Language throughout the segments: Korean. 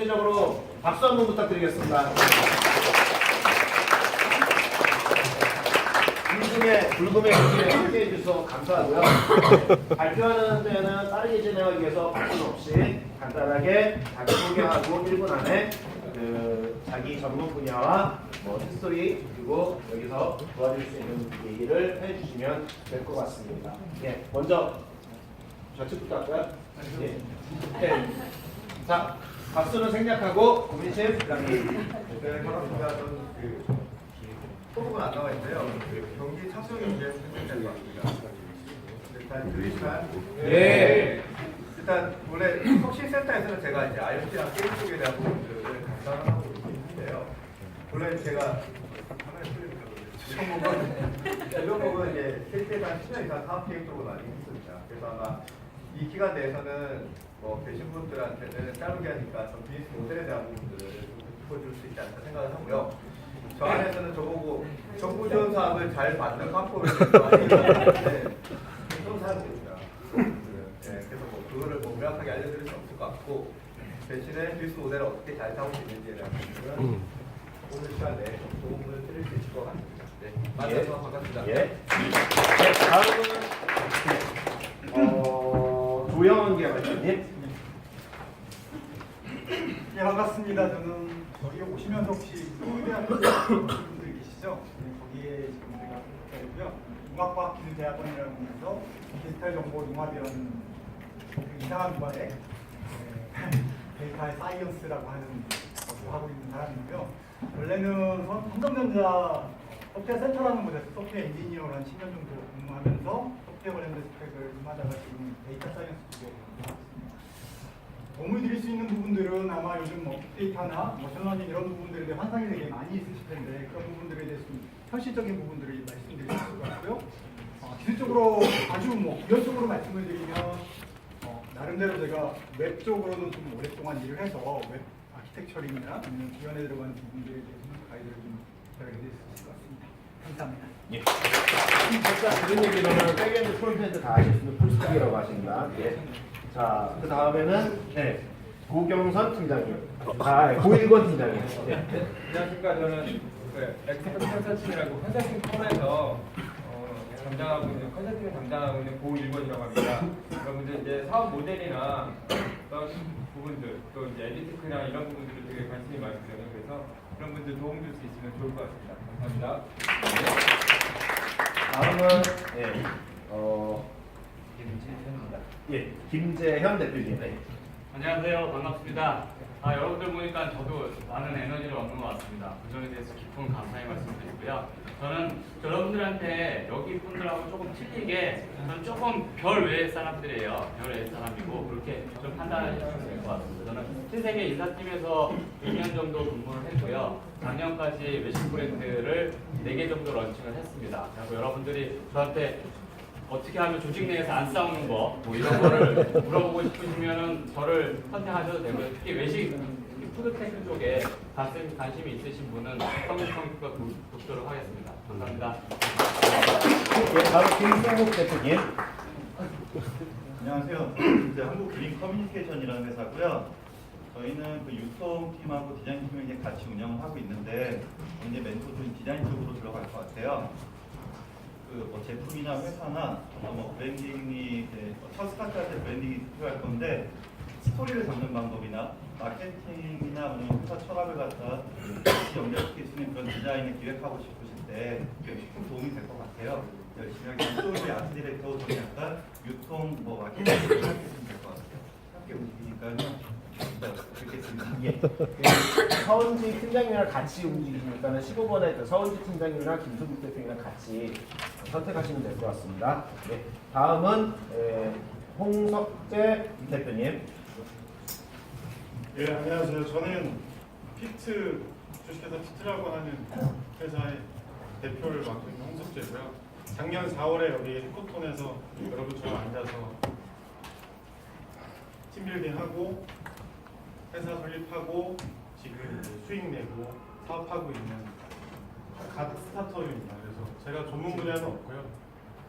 전체적으로 박수 한 번 부탁드리겠습니다. 불금에 불금에 이렇게 함께해 주셔서 감사하고요. 발표하는 데는 빠르게 진행하기 위해서 발표 없이 간단하게 자기 소개하고 1분 안에 그 자기 전문 분야와 뭐 히스토리 그리고 여기서 도와줄 수 있는 얘기를 해주시면 될 것 같습니다. 예, 먼저 좌측부터 할까요? 예. 네. 자, 박수는 생략하고 고민심 부장님. 네. 저는 그 토목은 안 나와 있는데요. 그 경기 창조경제 센터장과 일단 들리시나요? 네. 일단 원래 혁신센터에서는 제가 이제 IoT랑 게임 쪽에 대한 부분들을 담당하고 있는데요. 원래 제가 이런 부분은 이제 실제로 한 10년 이상 사업 계획 쪽으로 많이 했습니다. 그래서 아마 이 기간 내에서는 뭐 계신 분들한테는 짧게 하니까 좀 비즈니스 모델에 대한 부분들을 좀 짚어줄 수 있지 않을까 생각을 하고요. 저 안에서는 저보고 정부 지원 사업을 잘 받는 카포레이션 많이 그런 사람들입니다. 네, 그래서 뭐 그거를 뭐 명확하게 알려드릴 수 없을 것 같고 대신에 비즈니스 모델을 어떻게 잘 타고 있는지에 대한 부분은 오늘 시간에 좀 도움을 드릴 수 있을 것 같습니다. 네, 만나서 반갑습니다. 예. 네, 다음은 어, 조영원 기자님. 예, 반갑습니다. 저는 저기 오시면서 혹시 서울대학교 분들 계시죠? 네, 거기에 지금 제가 국장이고요. 융합과학기술대학원이라는 곳에서 디지털 정보 융합이라는 그 이상한 기관의 네, 데이터 사이언스라고 하는 것을 하고 있는 사람이고요. 원래는 선- 삼성전자 소프트웨어 센터라는 곳에서 소프트웨어 엔지니어를 한 10년 정도 근무하면서 소프트웨어 관련된 스펙을 임하다가 지금 데이터 사이언스. 드릴 수 있는 부분들은 아마 요즘 뭐 빅데이터나 머신러닝 이런 부분들에 대해 환상이 되게 많이 있으실 텐데 그런 부분들에 대해서 좀 현실적인 부분들을 말씀드릴 수 있을 것 같고요. 어, 기술적으로 아주 뭐 기본적으로 말씀을 드리면 어, 나름대로 제가 웹 쪽으로는 좀 오랫동안 일을 해서 웹 아키텍처링이나 아니면 기원에 들어가는 부분들에 대해서는 가이드를 좀 드릴 수 있을 것 같습니다. 감사합니다. 예. 아까 들은 얘기로는 백엔드 프론트엔드 다 있는 풀스택이라고 하십니다. 예. 자, 그 다음에는 네. 고경선 팀장님. 아, 네, 고일권 팀장님. 예. 안녕하십니까 저는 그 엑스퍼트 컨설팅이라고 컨설팅 펌에서 어, 담당하고 있는 컨설팅을 담당하고 있는 고일권이라고 합니다. 여러분들 이제 사업 모델이나 어떤 부분들 또 이제 에디티크나 이런 부분들을 되게 관심이 많거든요. 그래서 그런 분들 도움 줄 수 있으면 좋을 것 같습니다. 감사합니다. 다음은 예. 어, 예, 김재현 대표님. 네. 안녕하세요. 반갑습니다. 아, 여러분들 보니까 저도 많은 에너지를 얻는 것 같습니다. 그 점에 대해서 깊은 감사의 말씀 드리고요. 저는 여러분들한테 여기 분들하고 조금 틀리게 저는 조금 별 외의 사람들이에요. 별 외의 사람이고 그렇게 좀 판단해 주시면 될 것 같습니다. 저는 신세계 인사팀에서 6년 정도 근무를 했고요. 작년까지 외식 브랜드를 4개 정도 런칭을 했습니다. 그리고 여러분들이 저한테 어떻게 하면 조직 내에서 안 싸우는 거, 뭐 이런 거를 물어보고 싶으시면은 저를 선택하셔도 되고요. 특히 외식, 특히 푸드테크 쪽에 관심, 관심이 있으신 분은 성립성립과 돕도록 하겠습니다. 감사합니다. 예, 다음 김승국 대표님. 안녕하세요. 이제 한국 그린 커뮤니케이션이라는 회사고요. 저희는 그 유통팀하고 디자인팀을 이제 같이 운영을 하고 있는데 이제 멘토도 디자인 쪽으로 들어갈 것 같아요. 그뭐 제품이나 회사나 뭐 브랜딩이 이제 뭐첫 스타트 할 때 브랜딩이 필요할 건데 스토리를 잡는 방법이나 마케팅이나 아니면 회사 철학을 갖다 같이 연결시킬 수 있는 그런 디자인을 기획하고 싶으실 때큰 도움이 될 것 같아요. 열심히 하기 스토리 아트 디렉터 저는 약간 유통 뭐 마케팅 생각했으면 될 것 같아요. 함께 움직이니까요. 네. 예. 그 서은지 팀장님이랑 같이 움직이시니까는 15번에 그 서은지 팀장님이랑 김승국 대표님이랑 같이 선택하시면 될 것 같습니다. 예. 다음은 에, 홍석재 대표님. 예, 안녕하세요. 저는 피트 주식회사 피트라고 하는 회사의 대표를 맡고 있는 홍석재고요. 작년 4월에 여기 해코톤에서 여러분 처럼 앉아서 팀빌딩하고 회사 설립하고 지금 수익 내고 사업하고 있는 갓 스타트업입니다. 제가 전문 분야는 없고요.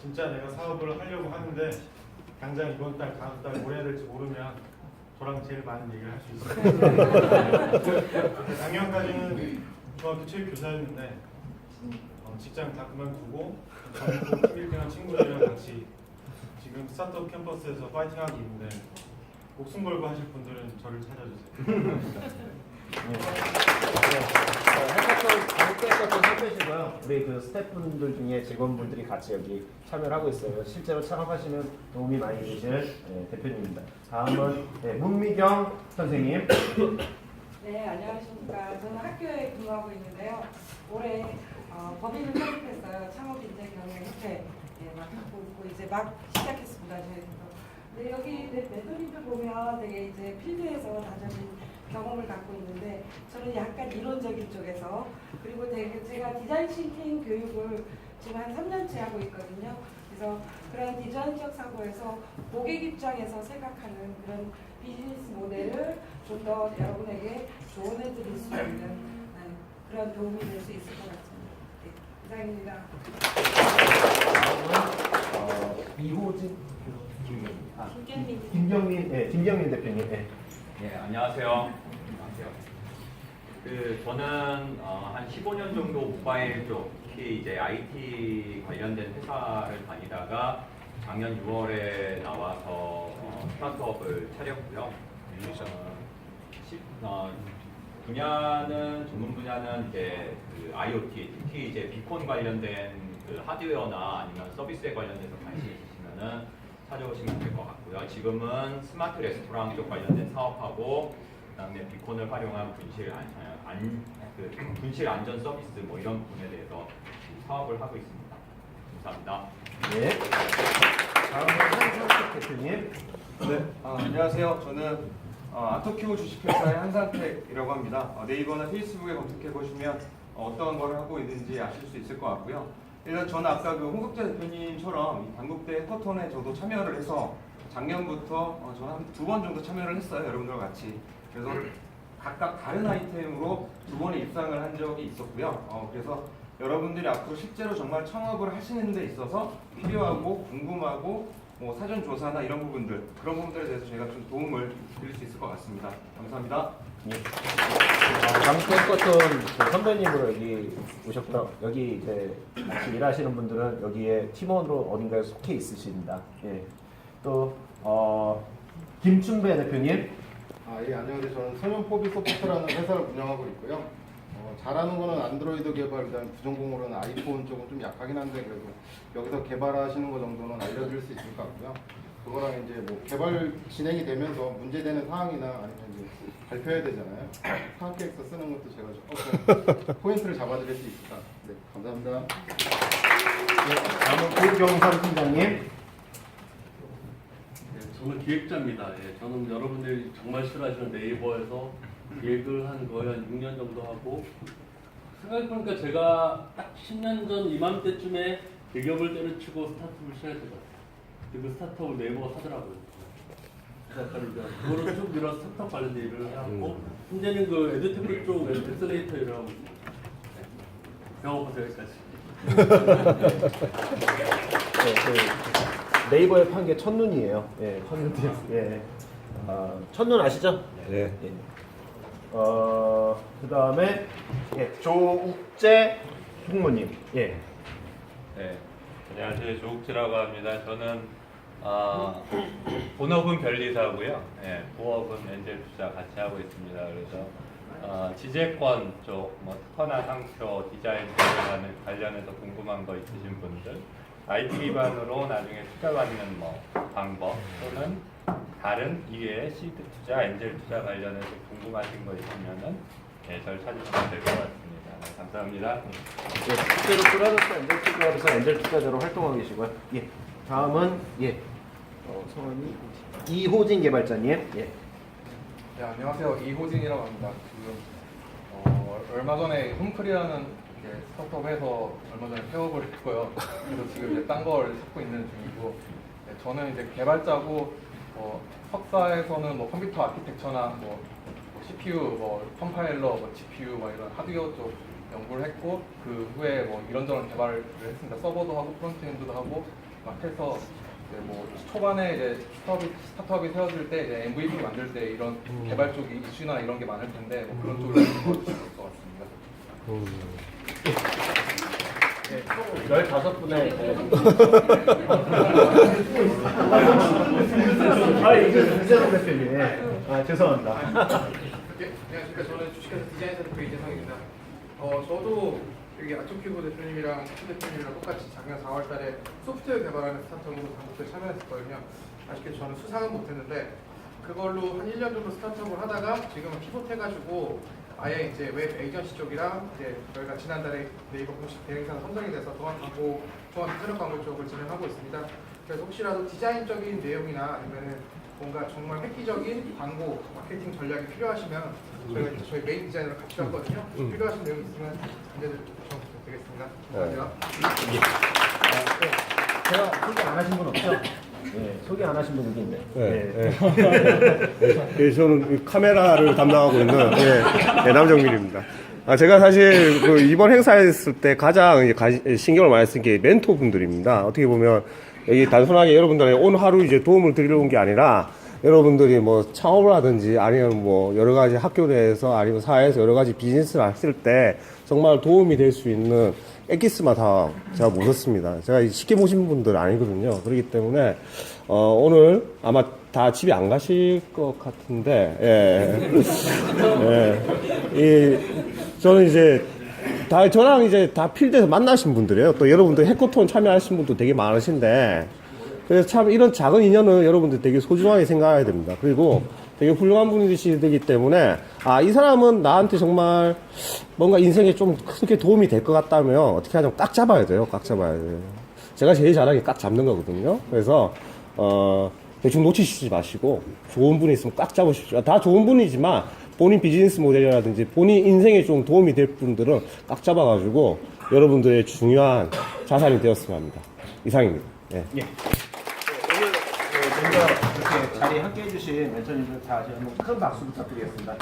진짜 내가 사업을 하려고 하는데 당장 이번 달, 다음 달뭐 해야 될지 모르면 저랑 제일 많은 얘기를 할 수 있어요. 작년까지는 중학교 체육 교사였는데 어, 직장 다 그만두고 전국 팀 1등한 친구들이랑 같이 지금 스타트업 캠퍼스에서 파이팅하고 있는데 목숨 걸고 하실 분들은 저를 찾아주세요. 우리 그 스태프분들 중에 직원분들이 같이 여기 참여를 하고 있어요. 실제로 창업하시면 도움이 많이 되실 예, 대표님입니다. 다음은 예, 문미경 선생님. 네, 안녕하십니까. 저는 학교에 근무하고 있는데요. 올해 어, 법인을 설립했어요. 창업인재경영협회 네, 맡고 있고 이제 막 시작했습니다. 저희도. 네, 여기 네, 멘토님들 보면 되게 이제 필드에서 다져진 경험을 갖고 있는데 저는 약간 이론적인 쪽에서 그리고 되게 제가 디자인 싱킹 교육을 지금 한 3년째 하고 있거든요. 그래서 그런 디자인적 사고에서 고객 입장에서 생각하는 그런 비즈니스 모델을 좀 더 여러분에게 조언해 드릴 수 있는 네, 그런 도움이 될 수 있을 것 같습니다. 네, 이상입니다. 다음은 어, 이호진 아, 김경민. 김경민 예, 김경민 대표님. 예. 예, 안녕하세요. 안녕하세요. 그 저는 어, 한 15년 정도 모바일 쪽, 특히 이제 IT 관련된 회사를 다니다가 작년 6월에 나와서 어, 스타트업을 차렸고요. 어, 시- 어, 분야는 전문 분야는 이제 그 IoT, 특히 이제 비콘 관련된 그 하드웨어나 아니면 서비스에 관련돼서 관심 있으시면은 찾아오시면 될 것 같고요. 지금은 스마트 레스토랑 쪽 관련된 사업하고 그다음에 비콘을 활용한 분실 안, 안, 그 분실 안전 서비스 뭐 이런 부분에 대해서 사업을 하고 있습니다. 감사합니다. 예. 다음은 한상식 대표님. 네, 아, 안녕하세요. 저는 어, 아토키오 주식회사의 한상택이라고 합니다. 어, 네이버나 페이스북에 검색해 보시면 어, 떤 걸 하고 있는지 아실 수 있을 것 같고요. 일단 저는 아까 그 홍석재 대표님처럼 이 단국대 해커톤에 저도 참여를 해서 작년부터 어, 저는 한 두 번 정도 참여를 했어요. 여러분들과 같이. 그래서 각각 다른 아이템으로 두 번의 입상을 한 적이 있었고요. 어, 그래서 여러분들이 앞으로 실제로 정말 창업을 하시는 데 있어서 필요하고 궁금하고 뭐 사전 조사나 이런 부분들 그런 부분들에 대해서 저희가 좀 도움을 드릴 수 있을 것 같습니다. 감사합니다. 예. 커튼 그 선배님으로 여기 오셨고요. 여기 이제 같이 일하시는 분들은 여기에 팀원으로 어딘가에 속해 있으십니다. 예. 또 어, 김춘배 대표님. 아, 예, 안녕하세요. 저는 서면포비 소프트라는 회사를 운영하고 있고요. 어, 잘하는 거는 안드로이드 개발, 그다음에 부전공으로는 아이폰 쪽은 좀 약하긴 한데 그래도 여기서 개발하시는 거 정도는 알려드릴 수 있을 것 같고요. 그거랑 이제 뭐 개발 진행이 되면서 문제되는 사항이나 아니면 이제 발표해야 되잖아요. 파악계획서 쓰는 것도 제가 조금 포인트를 잡아드릴 수 있을까. 네, 감사합니다. 예. 다음은 고경선 팀장님. 네, 저는 기획자입니다. 예, 저는 여러분들이 정말 싫어하시는 네이버에서 기획을 한 거의 한 6년 정도 하고 생각해보니까 제가 딱 10년 전 이맘때쯤에 대기업을 때려치고 스타트업을 시작했던 것 같아요. 그 스타트업을 네이버가 사더라고요. 그거를 쭉 밀어 스타트업 관련 일을 해왔고 현재는 그 에듀테크 쪽 엑셀레이터 일을 하고 있습니다. 네. 배워보세요 여기까지. 네, 그 네이버에 판 게 첫눈이에요. 예, 첫눈. 예. 아, 첫눈 아시죠? 네. 예. 어, 그 다음에 예, 조욱재 국무님. 예. 네, 안녕하세요. 조욱지라고 합니다. 저는 어, 본업은 변리사고요. 네, 부업은 엔젤 투자 같이 하고 있습니다. 그래서 어, 지재권 쪽, 뭐 특허나 상표, 디자인 관련 관련해서 궁금한 거 있으신 분들, IT 기반으로 나중에 투자 받는 뭐 방법 또는 다른 이외의 시드 투자, 엔젤 투자 관련해서 궁금하신 거 있으면은 네, 저를 찾으시면 될 것 같습니다. 네, 감사합니다. 예, 실제로 프라더스 엔젤 투자에서 엔젤 투자자로 활동하고 계시고요. 예. 다음은 예. 어, 성함이 이호진 개발자님. 예. 네, 안녕하세요. 이호진이라고 합니다. 지금 어, 얼마 전에 홈클이라는 이렇게 스타트업에서 얼마 전에 폐업을 했고요. 그래서 지금 이제 딴 걸 찾고 있는 중이고 네, 저는 이제 개발자고 뭐 석사에서는 뭐 컴퓨터 아키텍처나 뭐, 뭐 CPU, 뭐 컴파일러, 뭐 GPU 뭐 이런 하드웨어 쪽 연구를 했고 그 후에 뭐 이런저런 개발을 했습니다. 서버도 하고 프론트엔드도 하고 막 해서 이제 뭐 초반에 이제 스타트업이, 스타트업이 세워질 때 이제 MVP 만들 때 이런 개발 쪽 이슈나 이런 게 많을 텐데 뭐 그런 쪽으로 것 같습니다. 네, 15분의 아, 이제 문세영 대표님. 아, 죄송합니다. 네, 안녕하십니까. 저는 주식회사 디자인센터 이재성입니다. 어, 저도 여기 아토큐브 대표님이랑 chu 대표님이랑 똑같이 작년 4월달에 소프트웨어 개발하는 스타트업으로 단독에 참여했었거든요. 아쉽게도 저는 수상은 못했는데 그걸로 한 1년 정도 스타트업을 하다가 지금은 피봇해가지고 아예 이제 웹 에이전시 쪽이랑 이제 저희가 지난달에 네이버 공식 대행사가 선정이 돼서 동안 광고, 동안 인터넷 광고 쪽을 진행하고 있습니다. 그래서 혹시라도 디자인적인 내용이나 아니면은 뭔가 정말 획기적인 광고 마케팅 전략이 필요하시면 저희가 이제 저희 메인 디자이너를 같이 왔거든요. 필요하신 내용 있으면 언제든 요청 부탁드리겠습니다. 감사합니다. 제가 소개 안 하신 분 없죠? 네, 소개 안 하신 분 여기 있네. 네, 네, 저는 카메라를 담당하고 있는 예, 네, 남정민입니다. 아, 제가 사실 그 이번 행사에 있을 때 가장 신경을 많이 쓴 게 멘토 분들입니다. 어떻게 보면 여기 단순하게 여러분들의 오늘 하루 이제 도움을 드리러 온 게 아니라 여러분들이 뭐 창업을 하든지 아니면 뭐 여러 가지 학교 내에서 아니면 사회에서 여러 가지 비즈니스를 했을 때 정말 도움이 될 수 있는 엑기스만 다 제가 모셨습니다. 제가 쉽게 모신 분들 아니거든요. 그렇기 때문에 어, 오늘 아마 다 집에 안 가실 것 같은데, 예. 예. 이, 저는 이제 다 저랑 이제 다 필드에서 만나신 분들이에요. 또 여러분들 해커톤 참여하신 분도 되게 많으신데, 그래서 참 이런 작은 인연은 여러분들 되게 소중하게 생각해야 됩니다. 그리고 되게 훌륭한 분이시기 때문에 아 이 사람은 나한테 정말 뭔가 인생에 좀 크게 도움이 될 것 같다면 어떻게 하냐면 꽉 잡아야 돼요. 꽉 잡아야 돼요. 제가 제일 잘하는 게꽉 잡는 거거든요. 그래서 어 대충 놓치시지 마시고 좋은 분이 있으면 꽉 잡으십시오. 다 좋은 분이지만 본인 비즈니스 모델이라든지 본인 인생에 좀 도움이 될 분들은 꽉 잡아가지고 여러분들의 중요한 자산이 되었으면 합니다. 이상입니다. 예. 예. 오늘 어, 먼저 이렇게 자리에 함께 해주신 멘토님들 다시 한번 큰 박수 부탁드리겠습니다.